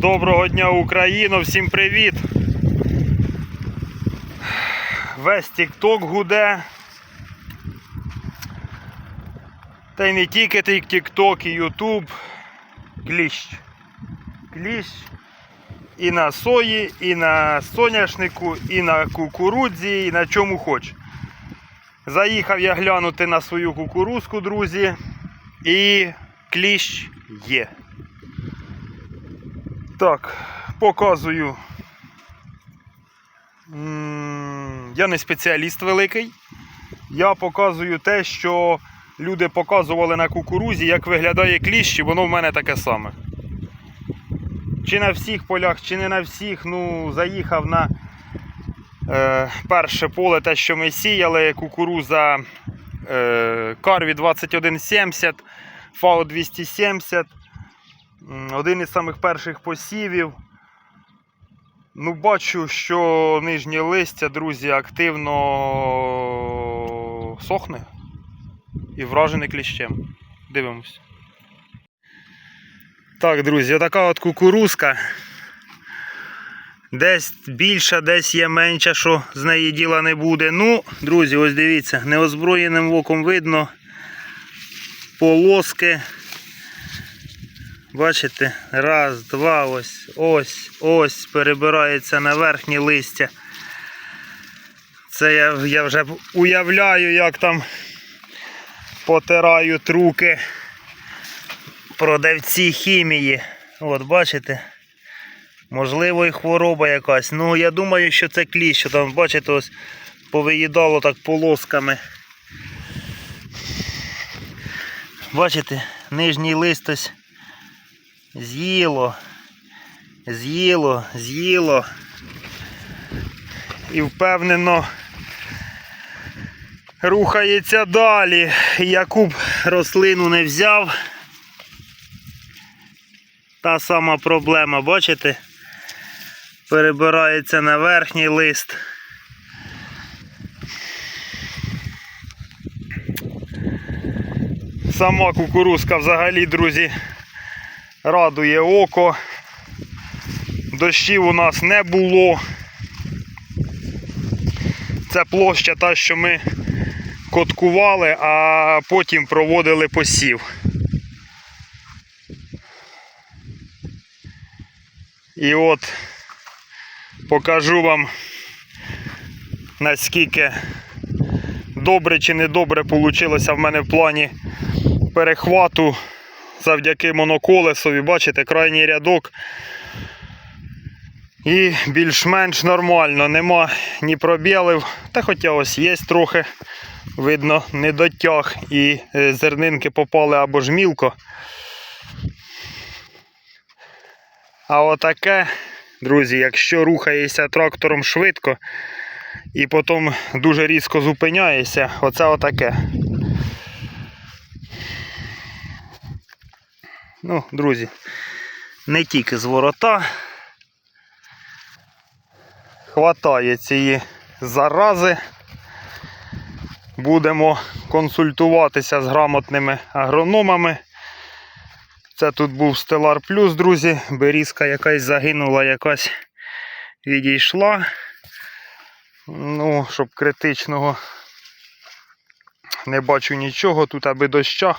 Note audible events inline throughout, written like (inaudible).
Доброго дня, Україно! Всім привіт! Весь TikTok гуде. Та й не тільки TikTok, і YouTube. Кліщ. Кліщ. І на сої, і на соняшнику, і на кукурудзі, і на чому хоч. Заїхав я глянути на свою кукурузку, друзі. І кліщ є. Так, показую. Я не спеціаліст великий. Я показую те, що люди показували на кукурузі, як виглядає кліщ, і воно в мене таке саме. Чи на всіх полях, чи не на всіх. Ну, заїхав на е, перше поле, те, що ми сіяли, кукуруза е, Карві 2170, ФАО 270. Один із самих перших посівів. Ну, бачу, що нижнє листя, друзі, активно сохне і вражене кліщем. Дивимось. Так, друзі, отака от кукурузка. Десь більша, десь є менша, що з неї діла не буде. Ну, друзі, ось дивіться, неозброєним оком видно полоски. Бачите? Раз, два, ось, ось, ось перебирається на верхнє листя. Це я, я вже уявляю, як там потирають руки продавці хімії. От, бачите? Можливо, і хвороба якась. Ну, я думаю, що це кліщ, що там, бачите, ось повиїдало так полосками. Бачите, нижній лист ось з'їло, з'їло, з'їло. І впевнено рухається далі. Яку б рослину не взяв. Та сама проблема, бачите? Перебирається на верхній лист. Сама кукурузка взагалі, друзі, радує око. Дощів у нас не було. Це площа та, що ми коткували, а потім проводили посів. І от покажу вам наскільки добре чи не добре вийшло в мене в плані перехвату завдяки моноколесові. Бачите, крайній рядок. І більш-менш нормально, нема ні пробілів. Та хоча ось є трохи, видно, недотяг і е, зернинки попали або ж мілко. А отаке, друзі, якщо рухаєшся трактором швидко і потім дуже різко зупиняєшся, оце отаке. Ну, друзі, не тільки з ворота. Хватає цієї зарази. Будемо консультуватися з грамотними агрономами. Це тут був Stellar Plus, друзі. Берізка якась загинула, якась відійшла. Ну, щоб критичного не бачу нічого, тут аби доща.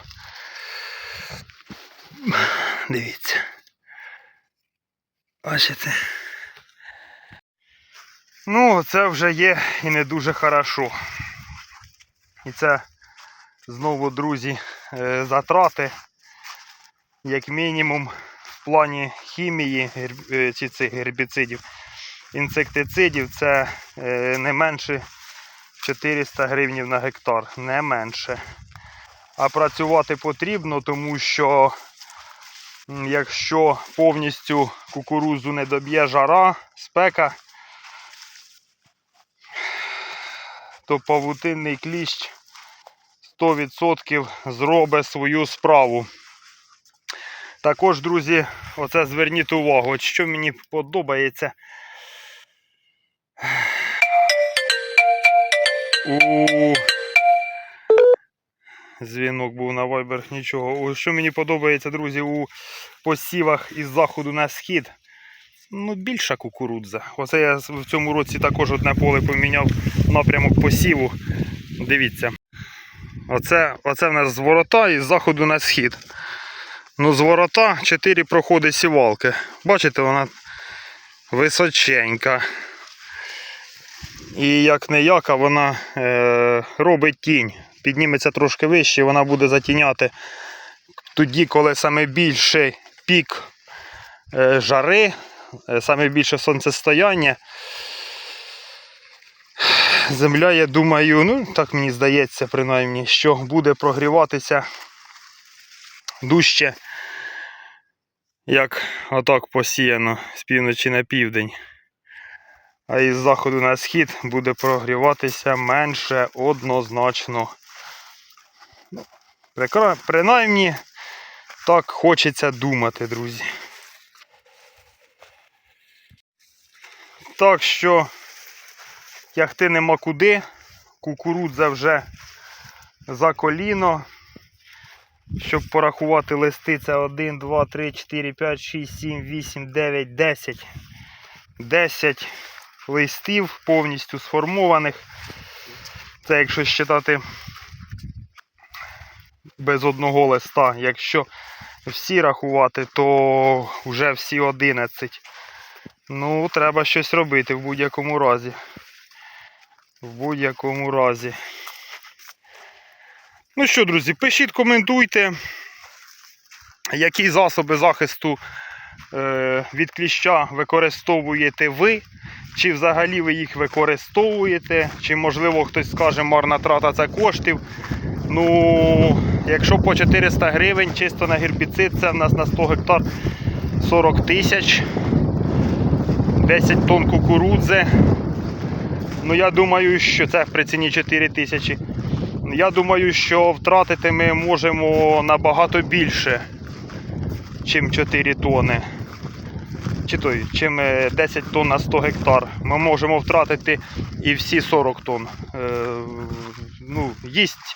(sighs) Дивіться. Бачите? Ну, це вже є і не дуже хорошо. І це знову, друзі, е, затрати, як мінімум, в плані хімії е, чи цих гербіцидів, інсектицидів, це е, не менше 400 гривнів на гектар, не менше. А працювати потрібно, тому що якщо повністю кукурузу не доб'є жара, спека, то павутинний кліщ 100% зробить свою справу. Також, друзі, оце зверніть увагу, от що мені подобається. У дзвінок був на Viber, нічого. Що мені подобається, друзі, у посівах із заходу на схід. ну, більша кукурудза. Оце я в цьому році також одне поле поміняв напрямок посіву. Дивіться. Оце, оце в нас з ворота і з заходу на схід. Ну, з ворота 4 проходи сівалки. Бачите, вона височенька. І як не яка, вона е, робить тінь. Підніметься трошки вище, вона буде затіняти тоді, коли саме більший пік е, жари, е, саме більше сонцестояння. Земля, я думаю, ну так мені здається, принаймні, що буде прогріватися дужче, як отак посіяно з півночі на південь. А із заходу на схід буде прогріватися менше однозначно. Принаймні, так хочеться думати, друзі. Так що тягти нема куди. Кукурудза вже за коліно. Щоб порахувати листи, це 1, 2, 3, 4, 5, 6, 7, 8, 9, 10. 10 листів повністю сформованих. Це якщо считати без одного листа. Якщо всі рахувати, то вже всі 11. Ну, треба щось робити в будь-якому разі. В будь-якому разі. Ну що, друзі, пишіть, коментуйте, які засоби захисту е, від кліща використовуєте ви, чи взагалі ви їх використовуєте, чи можливо хтось скаже марна трата це коштів. Ну, якщо по 400 гривень чисто на гербіцид, це в нас на 100 гектар 40 тисяч, 10 тонн кукурудзи. Ну, я думаю, що це при ціні 4 тисячі. Я думаю, що втратити ми можемо набагато більше, чим 4 тони. Чи той, чим е, 10 тонн на 100 гектар. Ми можемо втратити і всі 40 тонн. Е, ну, їсть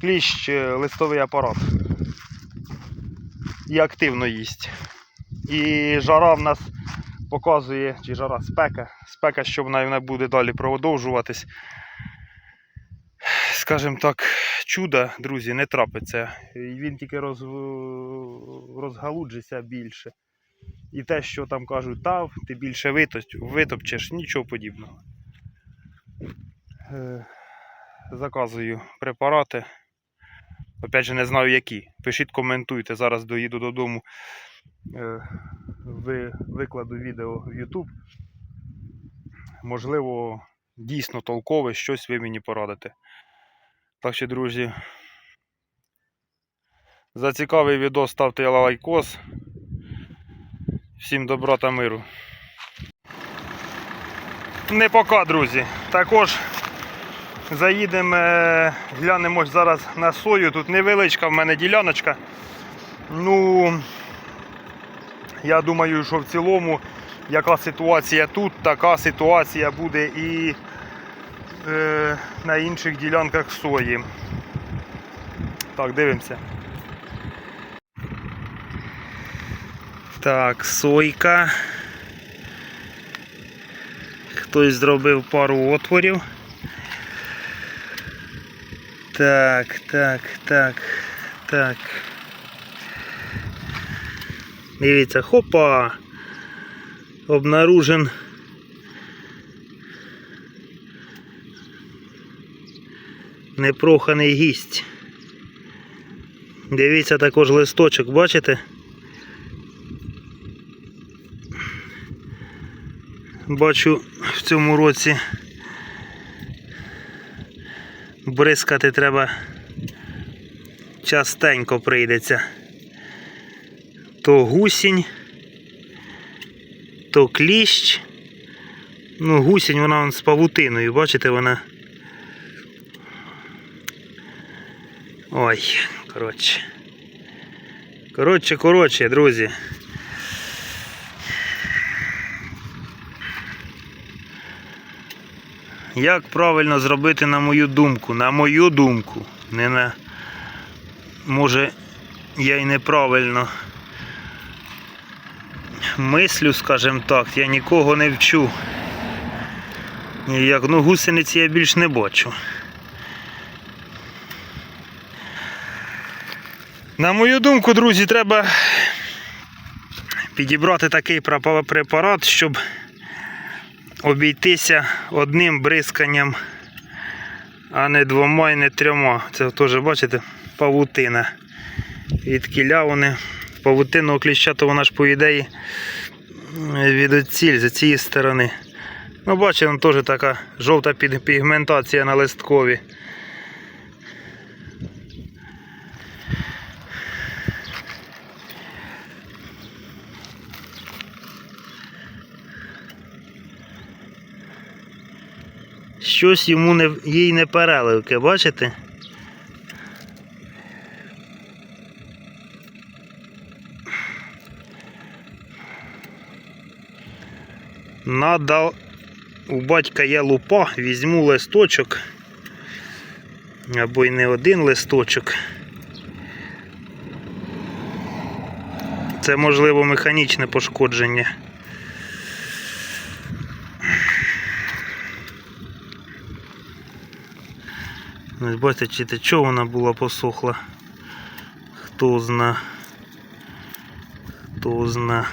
кліщ е, листовий апарат. І активно їсть. І жара в нас показує, чи жара спека, спека, що вона, буде далі продовжуватись. Скажімо так, чуда, друзі, не трапиться. І Він тільки роз... розгалуджиться більше. І те, що там кажуть, та ти більше витопчеш, нічого подібного. Е, Заказую препарати. Опять же, не знаю які. Пишіть, коментуйте. Зараз доїду додому. Е, ви, викладу відео в YouTube. Можливо, дійсно толкове, щось ви мені порадите. Так що, друзі, за цікавий відео ставте лайкос. Всім добра та миру. Не пока, друзі. Також заїдемо, е, глянемо зараз на сою. Тут невеличка в мене діляночка. Ну, я думаю, що в цілому, яка ситуація тут, така ситуація буде і е, на інших ділянках сої. Так, дивимося. Так, сойка. Хтось зробив пару отворів. Так, так, так, так. Дивіться, хопа! Обнаружен. Непроханий гість. Дивіться також листочок, бачите? Бачу в цьому році бризкати треба частенько прийдеться. То гусінь, то кліщ. Ну, гусінь вона вон з павутиною, бачите, вона. Ой, коротше. Коротше, коротше, друзі. Як правильно зробити на мою думку? На мою думку. Не на. Може, я й неправильно мислю, скажімо так, я нікого не вчу. Ніяк, ну гусениці я більш не бачу. На мою думку, друзі, треба підібрати такий препарат, щоб обійтися одним бризканням, а не двома і не трьома. Це теж, бачите, павутина. Від кіля вони. Павутинного кліщату вона ж по ідеї від оціль, з цієї сторони. Ну, бачимо, теж така жовта пігментація на листкові. Щось йому не, їй не переливки, бачите? Надо у батька є лупа, візьму листочок. Або й не один листочок. Це можливо механічне пошкодження. Ось бачите, чи те чого вона була посохла. Хто зна. Хто зна.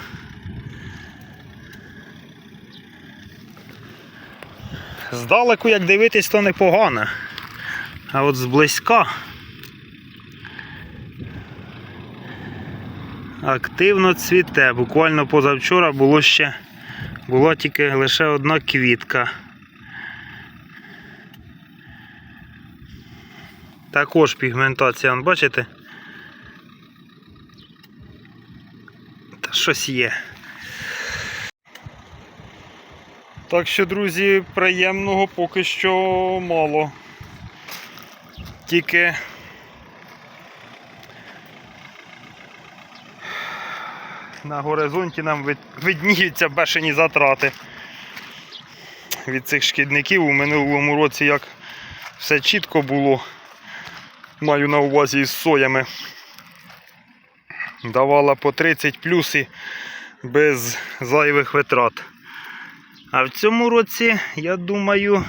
Здалеку, як дивитись, то непогано. А от зблизька активно цвіте. Буквально позавчора було ще була тільки лише одна квітка. Також пігментація, бачите? Та щось є. Так що, друзі, приємного поки що мало. Тільки на горизонті нам видніються бешені затрати від цих шкідників у минулому році як все чітко було. Маю на увазі із соями. Давала по 30 плюс і без зайвих витрат. А в цьому році, я думаю,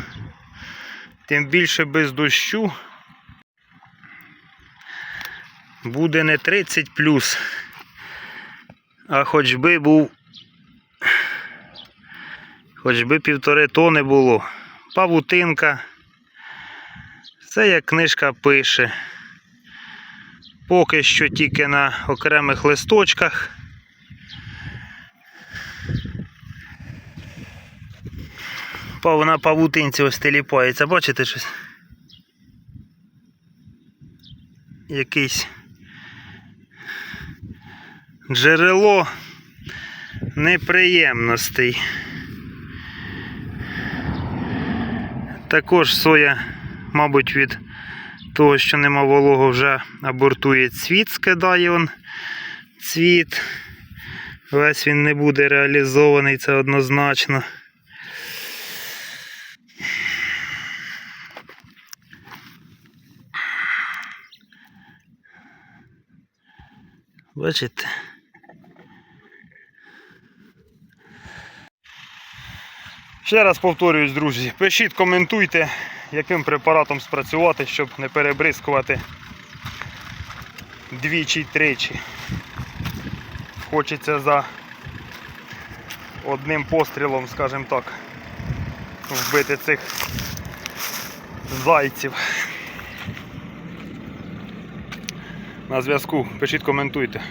тим більше без дощу буде не 30 плюс, а хоч би був, хоч би півтори тони було. Павутинка. Все як книжка пише. Поки що тільки на окремих листочках. Пав на павутинці ось теліпається, бачите щось? Якийсь джерело неприємностей. Також соя, мабуть, від того, що нема волого, вже абортує цвіт, скидає он цвіт. Весь він не буде реалізований, це однозначно. Бачите? Ще раз повторююсь, друзі, пишіть, коментуйте, яким препаратом спрацювати, щоб не перебризкувати двічі-тричі. Хочеться за одним пострілом, скажімо так, вбити цих зайців. На зв'язку, пишіть, коментуйте.